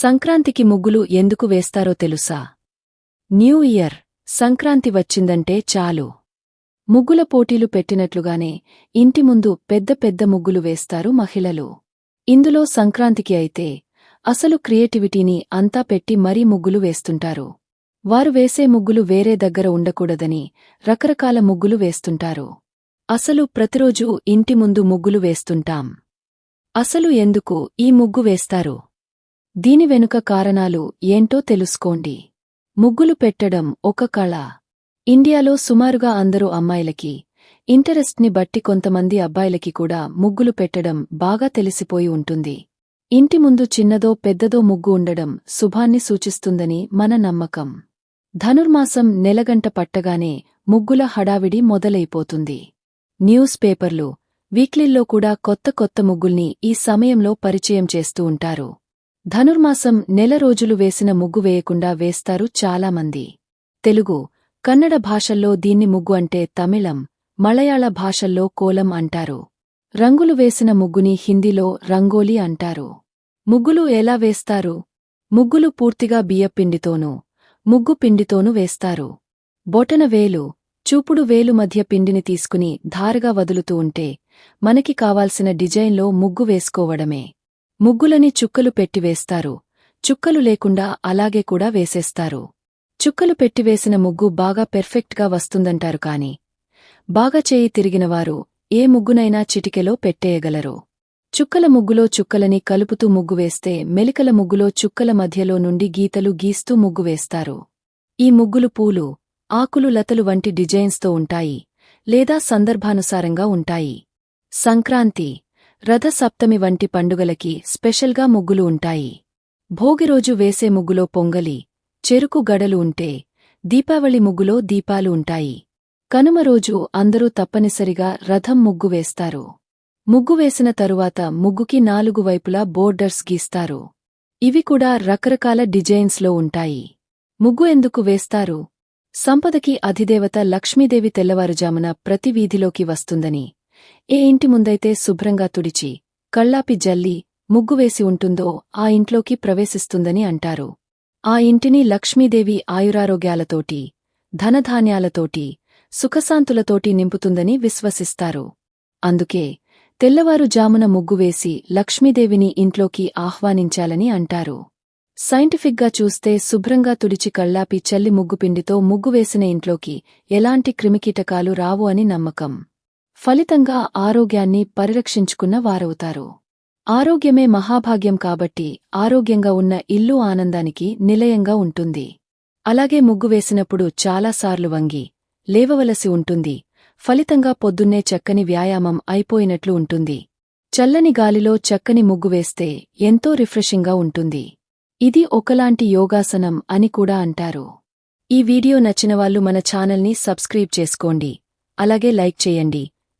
సంక్రాంతికి ముగ్గులు ఎందుకు వేస్తారో తెలుసా? న్యూ ఇయర్ సంక్రాంతి వచ్చిందంటే చాలు. ముగ్గుల పోటీలు పెట్టినట్లుగానే ఇంటి ముందు పెద్ద పెద్ద ముగ్గులు వేస్తారు మహిళలు. ఇందులో సంక్రాంతికి అయితే అసలు క్రియేటివిటీని అంతా పెట్టి మరీ ముగ్గులు వేస్తుంటారు. వారు వేసే ముగ్గులు వేరే దగ్గర ఉండకూడదని రకరకాల ముగ్గులు వేస్తుంటారు. అసలు ప్రతిరోజూ ఇంటి ముందు ముగ్గులు వేస్తుంటాం. అసలు ఎందుకు ఈ ముగ్గు వేస్తారు? దీని వెనుక కారణాలు ఏంటో తెలుసుకోండి. ముగ్గులు పెట్టడం ఒక కళ. ఇండియాలో సుమారుగా అందరూ అమ్మాయిలకి ఇంటరెస్ట్ని బట్టి కొంతమంది అబ్బాయిలకి కూడా ముగ్గులు పెట్టడం బాగా తెలిసిపోయి ఉంటుంది. ఇంటి ముందు చిన్నదో పెద్దదో ముగ్గు ఉండడం శుభాన్ని సూచిస్తుందని మన నమ్మకం. ధనుర్మాసం నెలగంట పట్టగానే ముగ్గుల హడావిడి మొదలైపోతుంది. న్యూస్ పేపర్లు వీక్లీల్లో కూడా కొత్త కొత్త ముగ్గుల్ని ఈ సమయంలో పరిచయం చేస్తూ ఉంటారు. ధనుర్మాసం నెల రోజులు వేసిన ముగ్గు వేయకుండా వేస్తారు చాలామంది. తెలుగు కన్నడ భాషల్లో దీన్ని ముగ్గు అంటే తమిళం మలయాళ భాషల్లో కోలం అంటారు. రంగులు వేసిన ముగ్గుని హిందీలో రంగోలీ అంటారు. ముగ్గులు ఎలా వేస్తారు? ముగ్గులు పూర్తిగా బియ్యపిండితోనూ ముగ్గు పిండితోనూ వేస్తారు. బొటన వేలు చూపుడు వేలు మధ్య పిండిని తీసుకుని ధారగా వదులుతూ ఉంటే మనకి కావాల్సిన డిజైన్లో ముగ్గు వేసుకోవడమే. ముగ్గులని చుక్కలు పెట్టివేస్తారు. చుక్కలు లేకుండా అలాగే కూడా వేసేస్తారు. చుక్కలు పెట్టివేసిన ముగ్గు బాగా పెర్ఫెక్ట్గా వస్తుందంటారు కాని బాగా చేయి తిరిగినవారు ఏ ముగ్గునైనా చిటికెలో పెట్టేయగలరు. చుక్కల ముగ్గులో చుక్కలని కలుపుతూ ముగ్గు వేస్తే మెలికల ముగ్గులో చుక్కల మధ్యలో నుండి గీతలు గీస్తూ ముగ్గు వేస్తారు. ఈ ముగ్గులు పూలు ఆకులు లతలు వంటి డిజైన్స్తో ఉంటాయి లేదా సందర్భానుసారంగా ఉంటాయి. సంక్రాంతి రథసప్తమి వంటి పండుగలకి స్పెషల్గా ముగ్గులు ఉంటాయి. భోగిరోజు వేసే ముగ్గులో పొంగలి చెరుకు గడలు ఉంటే దీపావళి ముగ్గులో దీపాలు ఉంటాయి. కనుమ రోజు అందరూ తప్పనిసరిగా రథం ముగ్గు వేస్తారు. ముగ్గు వేసిన తరువాత ముగ్గుకి నాలుగు వైపులా బోర్డర్స్ గీస్తారు. ఇవి కూడా రకరకాల డిజైన్స్లో ఉంటాయి. ముగ్గు ఎందుకు వేస్తారు? సంపదకి అధిదేవత లక్ష్మీదేవి తెల్లవారుజామున ప్రతి వీధిలోకి వస్తుందని ఏ ఇంటి ముందైతే శుభ్రంగా తుడిచి కళ్ళాపి జల్లి ముగ్గు వేసి ఉంటుందో ఆ ఇంట్లోకి ప్రవేశిస్తుందని అంటారు. ఆ ఇంటిని లక్ష్మీదేవి ఆయురారోగ్యాలతోటి ధనధాన్యాలతోటి సుఖశాంతులతోటి నింపుతుందని విశ్వసిస్తారు. అందుకే తెల్లవారుజామున ముగ్గువేసి లక్ష్మీదేవిని ఇంట్లోకి ఆహ్వానించాలని అంటారు. సైంటిఫిక్గా చూస్తే శుభ్రంగా తుడిచి కళ్ళాపి చల్లి ముగ్గుపిండితో ముగ్గు వేసిన ఇంట్లోకి ఎలాంటి క్రిమికీటకాలు రావు అని నమ్మకం. ఫలితంగా ఆరోగ్యాన్ని పరిరక్షించుకున్న వారవుతారు. ఆరోగ్యమే మహాభాగ్యం కాబట్టి ఆరోగ్యంగా ఉన్న ఇల్లు ఆనందానికి నిలయంగా ఉంటుంది. అలాగే ముగ్గు వేసినప్పుడు చాలాసార్లు వంగి లేవవలసి ఉంటుంది. ఫలితంగా పొద్దున్నే చక్కని వ్యాయామం అయిపోయినట్లు ఉంటుంది. చల్లని గాలిలో చక్కని ముగ్గు వేస్తే ఎంతో రిఫ్రెషింగ్గా ఉంటుంది. ఇది ఒకలాంటి యోగాసనం అని కూడా అంటారు. ఈ వీడియో నచ్చినవాళ్ళు మన ఛానల్ని సబ్స్క్రైబ్ చేసుకోండి. అలాగే లైక్ చేయండి.